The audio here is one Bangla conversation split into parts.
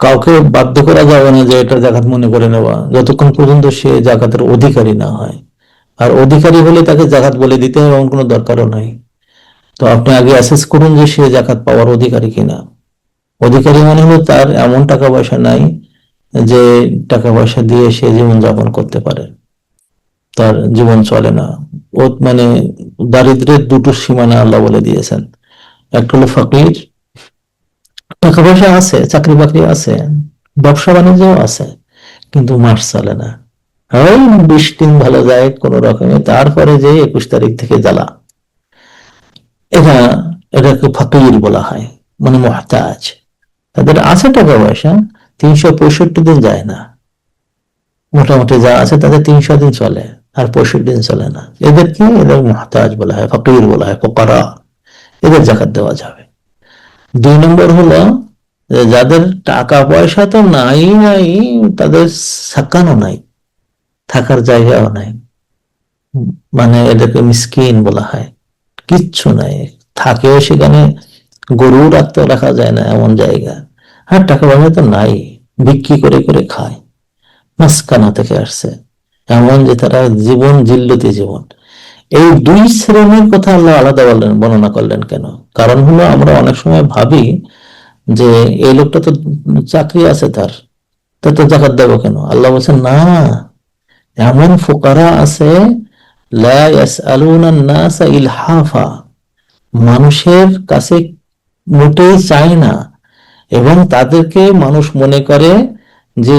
কাউকে বাধ্য করা যাবে না যে এটা জাকাত মনে করে নেওয়া, যতক্ষণ পর্যন্ত সে জাকাতের অধিকারী না হয়। আর অধিকারী হলে তাকে জাকাত বলে দিতে হবে, এমন কোনো দরকারও নাই। তো আপনি আগে অ্যাসেস করুন যে সে জাকাত পাওয়ার অধিকারী কিনা। অধিকারী মানে হলো তার এমন টাকা পয়সা নাই যে টাকা পয়সা দিয়ে সে জীবন যাপন করতে পারে। তার জীবন চলে না। ও মানে দারিদ্রের দুটো সীমানা আল্লাহ বলে দিয়েছেন। একটা হলো ফকির টাকা পয়সা আছে চাকরি বাকরি আছে ব্যবসা বাণিজ্য আছে, কিন্তু মাস চলে না। ওই বিশ দিন ভালো যায় কোন রকমে, তারপরে যে একুশ তারিখ থেকে জ্বালা। এটা, এটাকে ফকির বলা হয় মানে মহতাজ। তাদের আছে টাকা পয়সা তিনশো পঁয়ষট্টি দিন যায় না। মোটামুটি যা আছে তাদের তিনশো দিন চলে, আর পঁয়ষট্টি দিন চলে না। এদের কি এদের মহতাজ বলা হয়, ফকির বলা হয়, ফকরা। এদের জাকাত দেওয়া যাবে। দুই নম্বর হলো যাদের টাকা পয়সা তো নাই নাই, তাদের সাকানো নাই, থাকার জায়গাও নাই। মানে এদেরকে মিসকিন বলা হয়, কিচ্ছু নাই। থাকেও সেখানে গরু রাখতে রাখা যায় না এমন জায়গা। আর টাকা পয়সা তো নাই, বিক্রি করে করে খায় মাসকানা থেকে আসছে। এমন যে তারা জীবন জিল্লতি জীবন। এই দুই শ্রেণির কথা আল্লাহ আলাদা বললেন, বর্ণনা করলেন কেন? কারণ হলো আমরা অনেক সময় ভাবি যে এই লোকটা তো চাকরি আছে তার, তা তো জাকাত দেবো কেন? আল্লাহ বলছেন, না, এমন ফোকারা আছে ইলহাফা, মানুষের কাছে মোটেই চায় না এবং তাদেরকে মানুষ মনে করে যে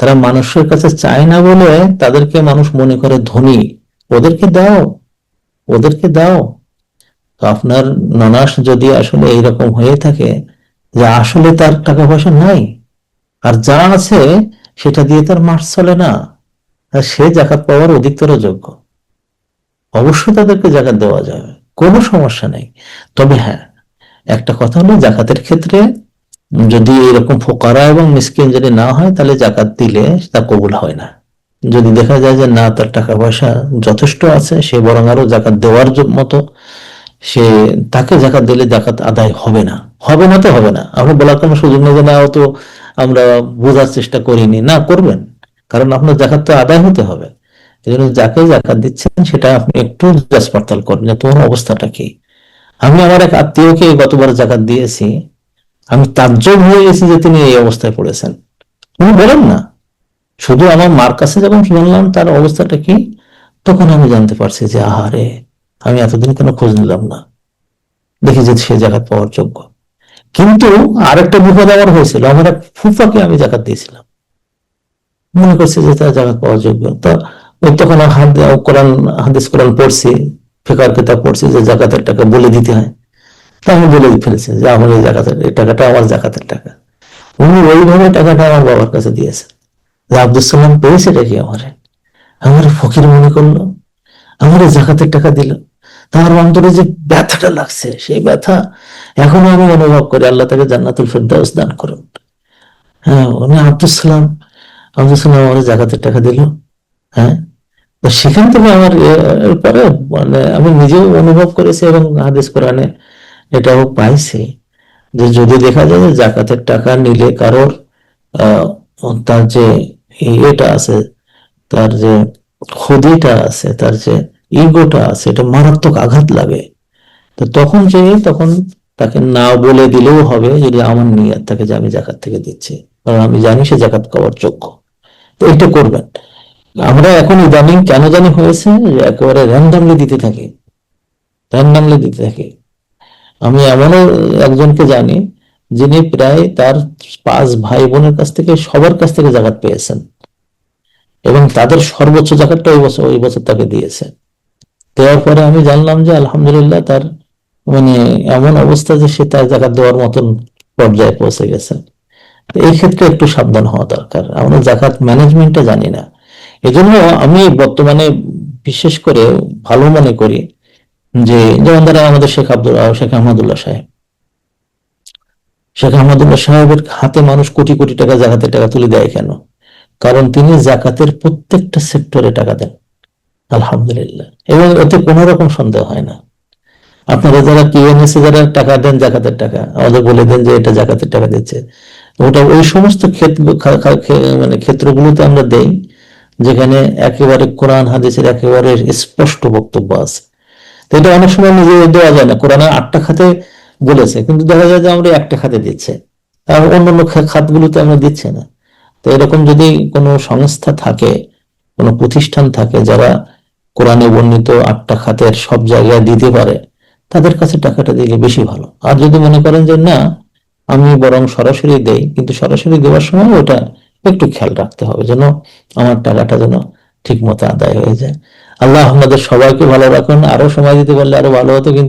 তারা মানুষের কাছে চায় না বলে তাদেরকে মানুষ মনে করে ধনী। ওদেরকে দাও ওদেরকে দাও। তো আপনার ননাস যদি আসলে এইরকম হয়ে থাকে যে আসলে তার টাকা পয়সা নাই, আর যা আছে সেটা দিয়ে তার মাস চলে না আর সে জাকাত পাওয়ার অধিকতর যোগ্য। অবশ্যই তাদেরকে জাকাত দেওয়া যাবে, কোনো সমস্যা নেই। তবে হ্যাঁ একটা কথা হলো জাকাতের ক্ষেত্রে যদি এরকম ফোকারা এবং মিসকিন যদি না হয়, তাহলে জাকাত দিলে তা কবুল হয় না। যদি দেখা যায় যে না, তার টাকা পয়সা যথেষ্ট আছে, সে বরং আরও জাকাত দেওয়ার মতো সে তাকে জাকাত দিলে জাকাত আদায় হবে না। হবে না তো হবে না। আমরা বলার কোনো সুযোগ নেই না, ও তো আমরা বোঝার চেষ্টা করিনি। না, করবেন। কারণ আপনার জাকাত তো আদায় হতে হবে। এই জন্য যাকে জাকাত দিচ্ছেন, সেটা আপনি একটু যাচ পড়তাল করবেন যে তোমার অবস্থাটা কি। আমি আমার এক আত্মীয়কে গতবার জাকাত দিয়েছি। আমি তাজ্জব হয়ে গেছি যে তিনি এই অবস্থায় পড়েছেন। উনি বলেন না। শুধু আমার মার কাছে যখন শুনলাম তার অবস্থাটা কি? তখন আমি জানতে পারছি যে, আহারে আমি এতদিন কোনো খোঁজ নিলাম না। দেখি যে সে জাকাত পাওয়ার যোগ্য। কিন্তু আরেকটা বিপদ আমার হয়েছিল। আমার এক ফুফাকে আমি জাকাত দিয়েছিলাম। মনে করছি যে তার জাকাত পাওয়ার যোগ্য। তা ওই তখন কোরআন, হাদিস কোরআন পড়ছি, ফেকার কিতাব পড়ছি যে জাকাতের টাকা বলে দিতে হয়। তা আমি বলে ফেলেছি যে আমার এই জাকাতের, এই টাকাটা আমার জাকাতের টাকা। উনি ওইভাবে টাকাটা আমার বাবার কাছে দিয়েছে যে আব্দুল সালাম পেয়েছে নাকি আমারে? আমার ফকির মনে করল? আমার জাকাতের টাকা দিল? তার অন্তরে যে ব্যথাটা লাগছে, সেই ব্যথা এখনও আমি অনুভব করি। আল্লাহ তাকে জান্নাতুল ফেরদাউস দান করুন। হ্যাঁ উনি আব্দুল সালাম। আব্দুল সালাম আমার জাকাতের টাকা দিল। হ্যাঁ তো সেখান থেকে আমার এরপরে মানে আমি নিজেও অনুভব করেছি এবং হাদিস কোরআনে এটাও পাইছি যে যদি দেখা যায় যে জাকাতের টাকা নিলে কারোর তার যে ইয়েটা আছে, তার যে খুদিটা আছে, তার যে ইগোটা এটা মারাত্মক আঘাত লাগে। তো তখন যে, তখন তাকে না বলে দিলেও হবে যদি আমার নিয়ত থাকে যে আমি জাকাত থেকে দিচ্ছি। কারণ আমি জানি সে জাকাত পাওয়ার যোগ্য। তো এটা করবেন। আমরা এখন ইদানিং কেন জানি হয়েছে যে একেবারে র্যান্ডামলি দিতে থাকি। র্যান্ডামলি দিতে থাকি। আমি এমনও একজনকে জানি যিনি প্রায় তার পাঁচ ভাই বোনের কাছ থেকে সবার কাছ থেকে জাকাত পেয়েছেন। এবং তাদের সর্বোচ্চ জাকাতটা ওই বছর ওই বছর তাকে দিয়েছে দেওয়ার পরে আমি জানলাম যে আলহামদুলিল্লাহ তার মানে এমন অবস্থা যে সে তার জাকাত দেওয়ার মতন পর্যায়ে পৌঁছে গেছে। এই ক্ষেত্রে একটু সাবধান হওয়া দরকার। আমরা জাকাত ম্যানেজমেন্টটা জানি না। এজন্য আমি বর্তমানে বিশেষ করে ভালো মনে করি যে, যেমন ধরেন আমাদের শেখ আব্দুল, শেখ আহমদুল্লাহ সাহেব। শেখ আহমদুল্লাহ সাহেবের হাতে মানুষ কোটি কোটি টাকা, জাকাতের টাকা তুলে দেয় কেন? কারণ তিনি জাকাতের প্রত্যেকটা সেক্টরে টাকা দেন। আলহামদুলিল্লাহ। এবং এতে কোনো রকম সন্দেহ হয় না। আপনারা যারা কিউএনএসে যারা টাকা দেন জাকাতের টাকা, আমাদের বলে দেন যে এটা জাকাতের টাকা দিচ্ছে। ওটা ওই সমস্ত মানে ক্ষেত্রগুলোতে আমরা দেই, যেখানে একেবারে কোরআন, হাদিসের একেবারে স্পষ্ট বক্তব্য আছে। তো এটা অনেক সময় নিজে দেওয়া যায় না। কোরআনের আটটা খাতে বলেছে, কিন্তু দেখা যায় যে আমরা একটা খাতে দিচ্ছে। আর অন্যান্য খাতগুলোতে আমরা দিচ্ছি না। তো এরকম যদি কোনো সংস্থা থাকে, কোনো প্রতিষ্ঠান থাকে যারা কোরআনে বর্ণিত আটটা খাতের সব জায়গায় দিতে পারে, তাদের কাছে টাকাটা দিলে বেশি ভালো। আর যদি মনে করেন যে না, আমি বরং সরাসরি দেই, কিন্তু সরাসরি দেওয়ার সময় ওটা একটু খেয়াল রাখতে হবে যেন আমার টাকাটা যেন ঠিক মতো আদায় হয়ে যায়। আল্লাহ আমাদের সবাইকে ভালো রাখুন। আরও সময় দিতে পারলে আরও ভালো হতো, কিন্তু